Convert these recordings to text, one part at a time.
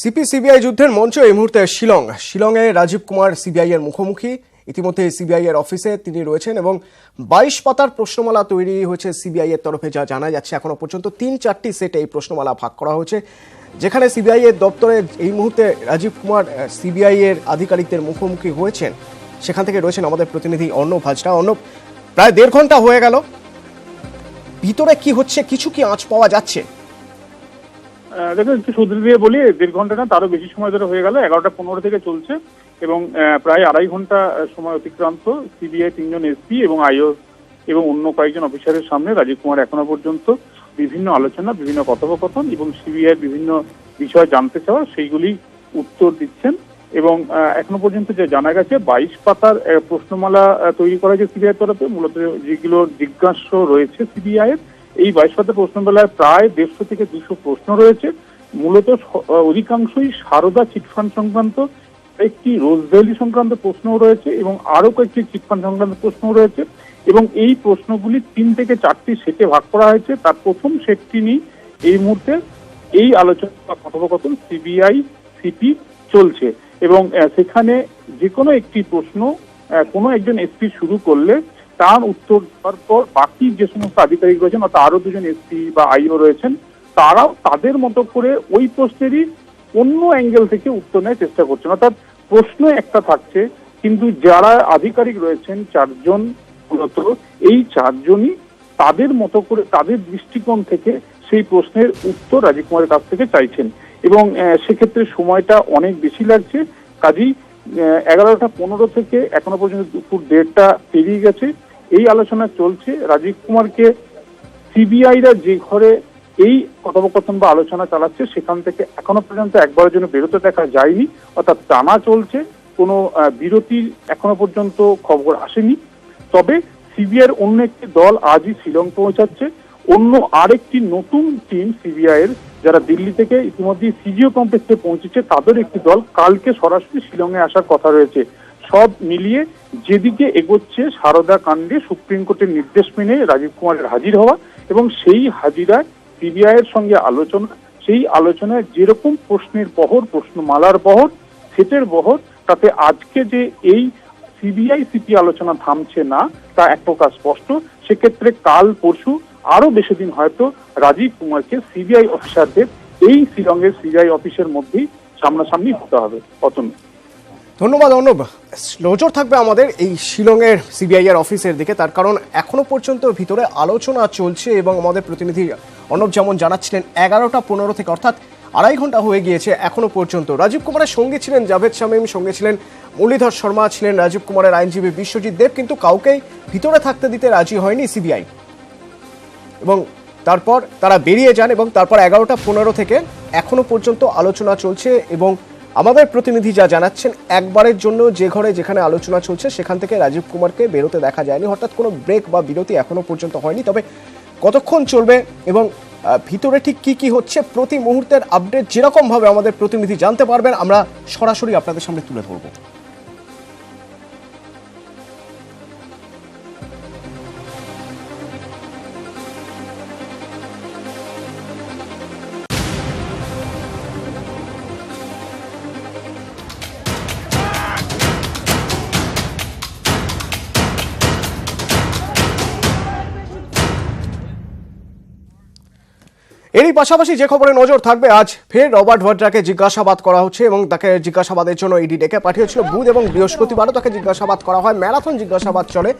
CP CBI যুদ্ধের মঞ্চ এই মুহূর্তে শিলং। শিলংয়ে রাজীব কুমার সিবিআই এর মুখোমুখি। ইতিমধ্যে সিবিআই এর অফিসে তিনি রয়েছেন এবং বাইশ পাতার প্রশ্নমালা তৈরি হয়েছে সিবিআই এর তরফে, যা জানা যাচ্ছে এখনও পর্যন্ত তিন চারটি সেটে এই প্রশ্নমালা ভাগ করা হয়েছে। যেখানে সিবিআই এর দপ্তরে এই মুহূর্তে রাজীব কুমার সিবিআই এর আধিকারিকদের মুখোমুখি হয়েছেন। সেখান থেকে রয়েছেন আমাদের প্রতিনিধি অর্ণব হাজরা। অর্ণব, প্রায় দেড় ঘণ্টা হয়ে গেল। ভিতরে কি হচ্ছে, কিছু কি আঁচ পাওয়া যাচ্ছে? দেখুন, একটু শুধু দিয়ে বলি, দেড় ঘণ্টা না, তারও বেশি সময় ধরে হয়ে গেল। এগারোটা পনেরো থেকে চলছে এবং প্রায় আড়াই ঘণ্টা সময় অতিক্রান্ত সিবিআই তিনজন এসপি এবং আইও এবং অন্য কয়েকজন অফিসারের সামনে, রাজীব কুমার এখনও পর্যন্ত বিভিন্ন আলোচনা, বিভিন্ন কথোপকথন এবং সিবিআই বিভিন্ন বিষয় জানতে চাওয়া, সেইগুলি উত্তর দিচ্ছেন এবং এখনও পর্যন্ত যে জানা গেছে, বাইশ পাতার প্রশ্নমালা তৈরি করা হয়েছে সিবিআই তরফে। মূলত যেগুলো জিজ্ঞাস্য রয়েছে সিবিআই এর এই বাইশ পাতার প্রশ্নমালায় প্রায় দেড়শো থেকে দুশো প্রশ্ন রয়েছে। মূলত অধিকাংশই সারদা চিটফান্ড সংক্রান্ত, একটি রোজ ভ্যালি সংক্রান্ত প্রশ্নও রয়েছে এবং আরও কয়েকটি চিটফান্ড সংক্রান্ত প্রশ্নও রয়েছে এবং এই প্রশ্নগুলি তিন থেকে চারটি সেটে ভাগ করা হয়েছে। তার প্রথম সেটটি নিয়ে এই মুহূর্তে এই আলোচনা বা কথোপকথন সিবিআই, সিপি চলছে এবং সেখানে যে কোনো একটি প্রশ্ন কোনো একজন এসপি শুরু করলে তার উত্তর দেওয়ার পর বাকি যে সমস্ত আধিকারিক রয়েছেন, অর্থাৎ আরও দুজন এসপি বা আইও রয়েছেন, তারাও তাদের মতো করে ওই প্রশ্নেরই অন্য অ্যাঙ্গেল থেকে উত্তর নেওয়ার চেষ্টা করছেন। অর্থাৎ প্রশ্ন একটা থাকছে, কিন্তু যারা আধিকারিক রয়েছেন, চারজন মূলত, এই চারজনই তাদের মতো করে, তাদের দৃষ্টিকোণ থেকে সেই প্রশ্নের উত্তর রাজীব কুমারের কাছ থেকে চাইছেন। এবং সেক্ষেত্রে সময়টা অনেক বেশি লাগছে। কাজেই এগারোটা পনেরো থেকে এখনও পর্যন্ত দুপুর দেড়টা পেরিয়ে গেছে। এই আলোচনা চলছে। রাজীব কুমারকে সিবিআইরা যে ঘরে এই কথোপকথন বা আলোচনা চালাচ্ছে, সেখান থেকে এখনও পর্যন্ত একবারের জন্য বেরোতে দেখা যায়নি। অর্থাৎ টানা চলছে। কোনো বিরতির এখনও পর্যন্ত খবর আসেনি। তবে সিবিআইয়ের অন্য একটি দল আজই শিলং পৌঁছাচ্ছে। অন্য আরেকটি নতুন টিম সিবিআই এর, যারা দিল্লি থেকে ইতিমধ্যে সিজিও কমপ্লেক্সে পৌঁছেছে, তাদের একটি দল কালকে সরাসরি শিলংয়ে আসার কথা রয়েছে। সব মিলিয়ে যেদিকে এগোচ্ছে সারদা কাণ্ডে, সুপ্রিম কোর্টের নির্দেশ মেনে রাজীব কুমারের হাজির হওয়া এবং সেই হাজিরায় সিবিআই এর সঙ্গে আলোচনা, সেই আলোচনায় যেরকম প্রশ্নের বহর, প্রশ্নমালার বহর সেটের বহর, তাতে আজকে যে এই সিবিআই সিপি আলোচনা থামছে না, তা এক প্রকার স্পষ্ট। সেক্ষেত্রে কাল পরশু আরও বেশি দিন হয়তো রাজীব কুমারকে সিবিআই অফিসারদের এই শিলংয়ের সিবিআই অফিসের মধ্যেই সামনাসামনি হতে হবে অতন ধন্যবাদ অর্ণব। নজর থাকবে আমাদের এই শিলংয়ের সিবিআই এর অফিসের দিকে। তার কারণ এখনও পর্যন্ত ভিতরে আলোচনা চলছে এবং আমাদের প্রতিনিধি অর্ণব যেমন জানাচ্ছিলেন, এগারোটা পনেরো থেকে অর্থাৎ আড়াই ঘণ্টা হয়ে গিয়েছে এখনও পর্যন্ত। রাজীব কুমারের সঙ্গে ছিলেন জাভেদ শামীম, সঙ্গে ছিলেন মুরলীধর শর্মা, ছিলেন রাজীব কুমারের আইনজীবী বিশ্বজিৎ দেব, কিন্তু কাউকেই ভিতরে থাকতে দিতে রাজি হয়নি সিবিআই। এবং তারপর তারা বেরিয়ে যান এবং তারপর এগারোটা পনেরো থেকে এখনও পর্যন্ত আলোচনা চলছে এবং আমাদের প্রতিনিধি যা জানাচ্ছেন, একবারের জন্য যে ঘরে যেখানে আলোচনা চলছে সেখান থেকে রাজীব কুমারকে বেরোতে দেখা যায়নি। হঠাৎ কোনো ব্রেক বা বিরতি এখনও পর্যন্ত হয়নি। তবে কতক্ষণ চলবে এবং ভিতরে ঠিক কি কি হচ্ছে প্রতি মুহূর্তের আপডেট যেরকমভাবে আমাদের প্রতিনিধি জানতে পারবেন, আমরা সরাসরি আপনাদের সামনে তুলে ধরবো। এরই পাশাপাশি যে খবরে নজর থাকবে, আজ ফের রবার্ট ভাড্রাকে জিজ্ঞাসাবাদ করা হচ্ছে এবং তাকে জিজ্ঞাসাবাদের জন্য ইডি ডেকে পাঠিয়েছিল বুধ এবং বৃহস্পতিবারও তাকে জিজ্ঞাসাবাদ করা হয়। ম্যারাথন জিজ্ঞাসাবাদ চলে।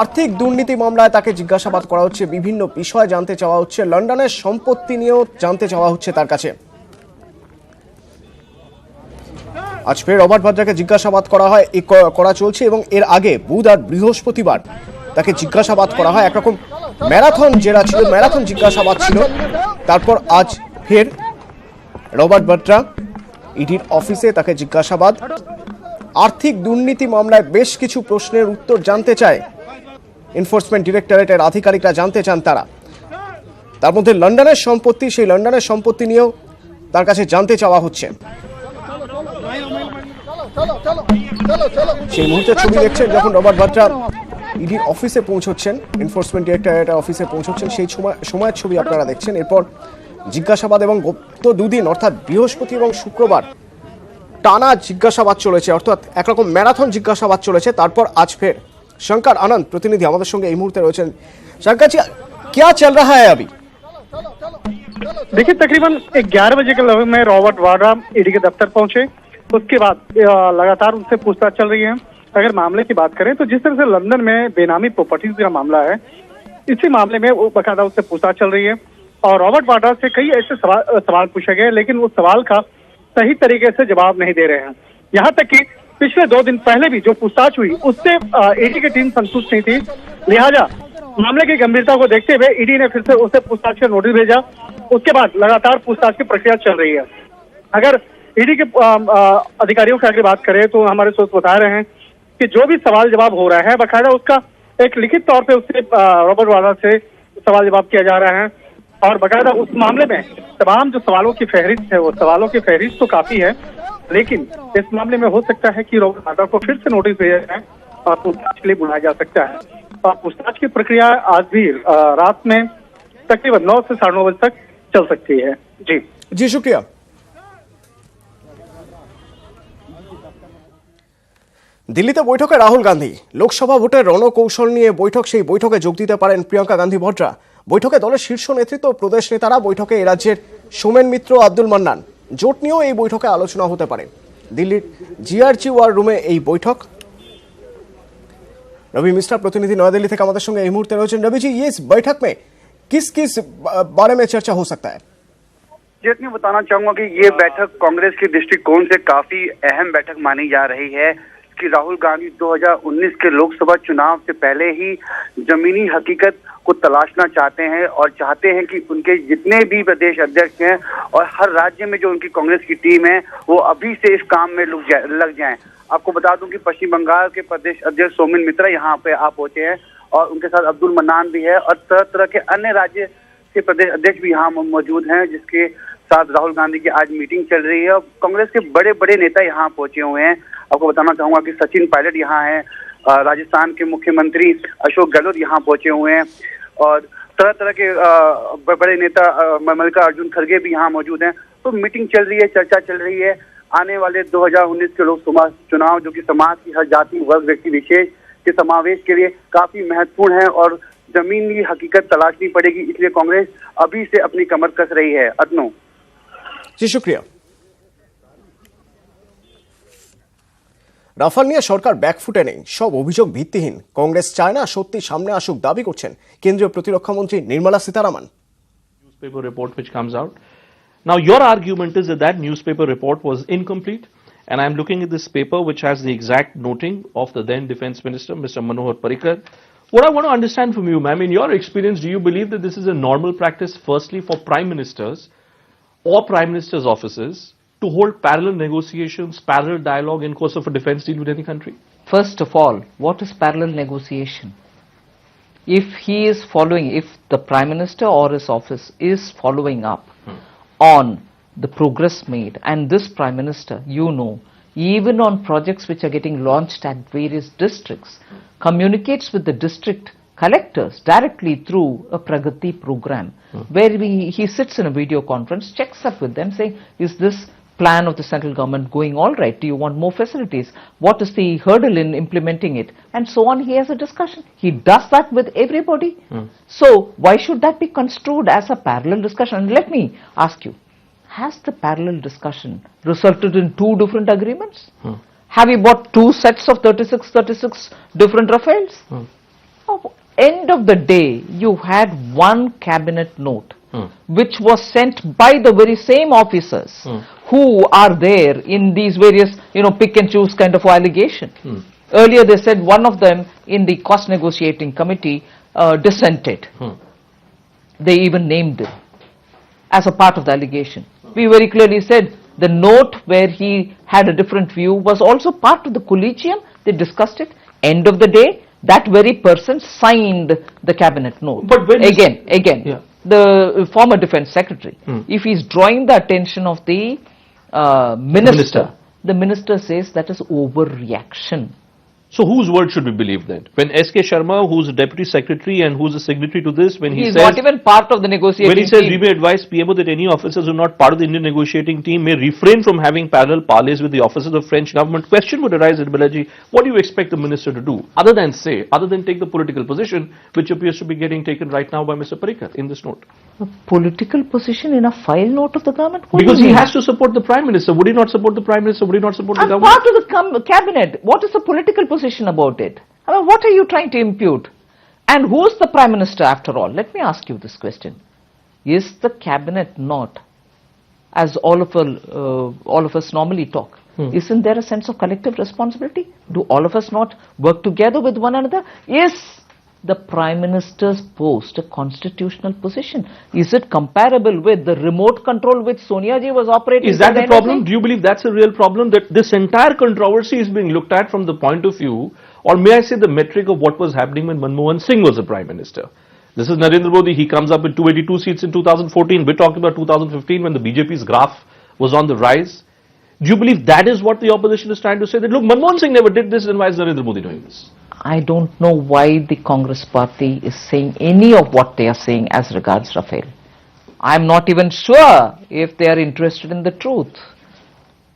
আর্থিক দুর্নীতি মামলায় তাকে জিজ্ঞাসাবাদ করা হচ্ছে। বিভিন্ন বিষয় জানতে চাওয়া হচ্ছে। লন্ডনের সম্পত্তি নিয়েও জানতে চাওয়া হচ্ছে তার কাছে। আজ ফের রবার্ট ভাদ্রাকে জিজ্ঞাসাবাদ করা হয়। করা চলছে এবং এর আগে বুধ আর বৃহস্পতিবার তাকে জিজ্ঞাসাবাদ করা হয়। একরকম ম্যারাথন যেটা ছিল, ম্যারাথন জিজ্ঞাসাবাদ ছিল। তারপর আজ ফের রবার্ট ভাদ্রা ইডির অফিসে তাকে জিজ্ঞাসাবাদ। আর্থিক দুর্নীতি মামলায় বেশ কিছু প্রশ্নের উত্তর জানতে চায়। এনফোর্সমেন্ট ডিরেক্টরেটের আধিকারিকরা জানতে চান তারা। তার মধ্যে লন্ডনের সম্পত্তি, সেই লন্ডনের সম্পত্তি নিয়েও তার কাছে জানতে চাওয়া হচ্ছে। সেই মুহূর্তে ছবি দেখছেন যখন রবার্ট ভাদ্রা ইডির অফিসে পৌঁছচ্ছেন এনফোর্সমেন্ট ডিরেক্টরেটের অফিসে পৌঁছচ্ছেন সেই সময় সময়ের ছবি আপনারা দেখছেন এরপর জিজ্ঞাসাবাদ এবং গত দুদিন অর্থাৎ বৃহস্পতি এবং শুক্রবার টানা জিজ্ঞাসাবাদ চলেছে অর্থাৎ একরকম ম্যারাথন জিজ্ঞাসাবাদ চলেছে তারপর আজ ফের শঙ্কর আনন্দ প্রতিনিধি আমাদের সঙ্গে এই মুহূর্তে রয়েছেন शंकर जी क्या चल रहा है अभी देखिए तकरीबन ग्यारह बजे के लगभग में रॉबर्ट वाड्रा ईडी के दफ्तर पहुंचे उसके बाद अ, लगातार उनसे पूछताछ चल रही है अगर मामले की बात करें तो जिस तरह से लंदन में बेनामी प्रॉपर्टीज़ का मामला है इसी मामले में वो बकायदा उससे पूछताछ चल रही है। और रॉबर्ट वाड्रा से कई ऐसे सवाल सवाल पूछे गए लेकिन उस सवाल का सही तरीके से जवाब नहीं दे रहे हैं। यहाँ तक कि पिछले दो दिन पहले भी जो पूछताछ हुई उससे ईडी की टीम संतुष्ट नहीं थी। लिहाजा मामले की गंभीरता को देखते हुए ईडी ने फिर से उसे पूछताछ का नोटिस भेजा। उसके बाद लगातार पूछताछ की प्रक्रिया चल रही है। अगर ईडी के अ, अ, अधिकारियों की अगर बात करें तो हमारे सोच बता रहे हैं कि जो भी सवाल जवाब हो रहा है, बाकायदा उसका एक लिखित तौर पे उससे रॉबर्ट वाला से सवाल जवाब किया जा रहा है। और बाकायदा उस मामले में तमाम जो सवालों की फहरिस्त है, वो सवालों की फहरिस्त तो काफ़ी है, लेकिन इस मामले में हो सकता है कि रॉबर्ट वाड्रा को फिर से नोटिस भेजा जाए और पूछताछ के लिए बुलाया जा सकता है। और पूछताछ की प्रक्रिया आज भी रात में तकरीबन नौ से साढ़े नौ बजे तक चल सकती है। जी। जी, शुक्रिया। দিল্লিতে বৈঠকে রাহুল গান্ধী লোকসভা ভোটের রণকৌশল নিয়ে বৈঠক সেই বৈঠকে যোগ দিতে পারেন প্রিয়াঙ্কা গান্ধী ভদ্রা বৈঠকে দলের শীর্ষ নেতৃত্ব ও প্রদেশ নেতারা বৈঠকে এ রাজ্যের সোমেন মিত্র আব্দুল মান্নান জোট নিয়েও এই বৈঠকে আলোচনা হতে পারে দিল্লির জিআরজি ওয়ার রুমে এই বৈঠক रवि मिश्रा प्रतिनिधि नई दिल्ली থেকে আমাদের সঙ্গে এই মুহূর্তে রয়েছেন রবিজি ये इस बैठक में किस किस बारे में चर्चा हो सकता है जी मैं बताना चाहूंगा कि ये बैठक कांग्रेस के दृष्टिकोण से काफी अहम बैठक मानी जा रही है कि राहुल गांधी 2019 के लोकसभा चुनाव से पहले ही जमीनी हकीकत को तलाशना चाहते हैं और चाहते हैं कि उनके जितने भी प्रदेश अध्यक्ष हैं और हर राज्य में जो उनकी कांग्रेस की टीम है, वो अभी से इस काम में लग जाए, लग जाएँ। आपको बता दूँ कि पश्चिम बंगाल के प्रदेश अध्यक्ष सोमिन मित्रा यहाँ पे आप पहुँचे हैं और उनके साथ अब्दुल मन्नान भी है और तरह तरह के अन्य राज्य के प्रदेश अध्यक्ष भी यहाँ मौजूद हैं, जिसके साथ राहुल गांधी की आज मीटिंग चल रही है और कांग्रेस के बड़े बड़े नेता यहाँ पहुँचे हुए हैं। आपको बताना चाहूँगा कि सचिन पायलट यहाँ है राजस्थान के मुख्यमंत्री अशोक गहलोत यहाँ पहुँचे हुए हैं और तरह तरह के बड़े नेता मल्लिका अर्जुन खड़गे भी यहाँ मौजूद हैं। तो मीटिंग चल रही है, चर्चा चल रही है। आने वाले 2019 के लोकसभा चुनाव, जो कि समाज की हर जाति, वर्ग, व्यक्ति, विशेष के समावेश के लिए काफ़ी महत्वपूर्ण है और जमीनी हकीकत तलाशनी पड़ेगी, इसलिए कांग्रेस अभी से अपनी कमर कस रही है। अतनो। जी, शुक्रिया। রাফাল নিয়ে সরকার ব্যাকফুটে নেই সব অভিযোগ ভিত্তিহীন কংগ্রেস চায় না সত্যি সামনে আসুক দাবি করছেন কেন্দ্রীয় প্রতিরক্ষা মন্ত্রী Nirmala Sitharaman newspaper report which comes out. Now, your argument is that that newspaper report was incomplete, and I'm looking at this paper which has the exact noting of the then Defense Minister, Mr. Manohar Parikar. What I want to understand from you, ma'am, in your experience, do you believe that this is a normal practice, firstly, for prime ministers or prime ministers' offices to hold parallel negotiations, parallel dialogue in course of a defense deal with any country? First of all, what is parallel negotiation? If he is following, if the Prime Minister or his office is following up hmm. on the progress made, and this Prime Minister, you know, even on projects which are getting launched at various districts, communicates with the district collectors directly through a Pragati program, hmm. where we, he sits in a video conference, checks up with them, saying, is this plan of the central government going all right? Do you want more facilities? What is the hurdle in implementing it? And so on. He has a discussion. He does that with everybody. Hmm. So why should that be construed as a parallel discussion? And let me ask you, has the parallel discussion resulted in two different agreements? Hmm. Have you bought two sets of 36, 36 different Rafales? Oh, end of the day, you had one cabinet note which was sent by the very same officers who are there in these various, you know, pick and choose kind of allegation. Earlier they said one of them in the cost negotiating committee uh, dissented. They even named him as a part of the allegation. We very clearly said the note where he had a different view was also part of the collegium. They discussed it. End of the day, that very person signed the cabinet note. But again, again, Yeah. the former defense secretary, if he's drawing the attention of the uh, minister, Minister. the minister says that is overreaction. So whose word should we believe then? When S.K. Sharma, who's a deputy secretary and who's a signatory to this, when he He is says not even part of the negotiating when he says team. we may advise PMO that any officers who are not part of the Indian negotiating team may refrain from having parallel parleys with the officers of French government, question would arise at Balaji, what do you expect the minister to do? Other than say, other than take the political position, which appears to be getting taken right now by Mr. Parikar in this note. a political position in a file note of the government? What Because he mean? has to support the Prime Minister. Would he not support the Prime Minister? Would he not support the I'm government? part of the com- cabinet. What is the political position about it? I mean, what are you trying to impute? And who's the prime minister after all? Let me ask you this question: Is the cabinet not, as all of us, uh, all of us normally talk? Isn't there a sense of collective responsibility? Do all of us not work together with one another? Is the prime minister's post a constitutional position? Is it comparable with the remote control which Sonia ji was operating? Is that the problem? Do you believe that's a real problem? That this entire controversy is being looked at from the point of view, or may I say the metric of what was happening when Manmohan Singh was the Prime Minister? This is Narendra Modi. He comes up with 282 seats in 2014. We're talking about 2015 when the BJP's graph was on the rise. Do you believe that is what the opposition is trying to say? That look, Manmohan Singh never did this, then why is Narendra Modi doing this? I don't know why the Congress party is saying any of what they are saying as regards Rafael. I'm not even sure if they are interested in the truth.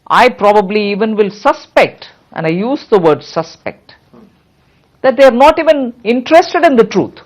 I probably even will suspect, and I use the word suspect, that they are not even interested in the truth.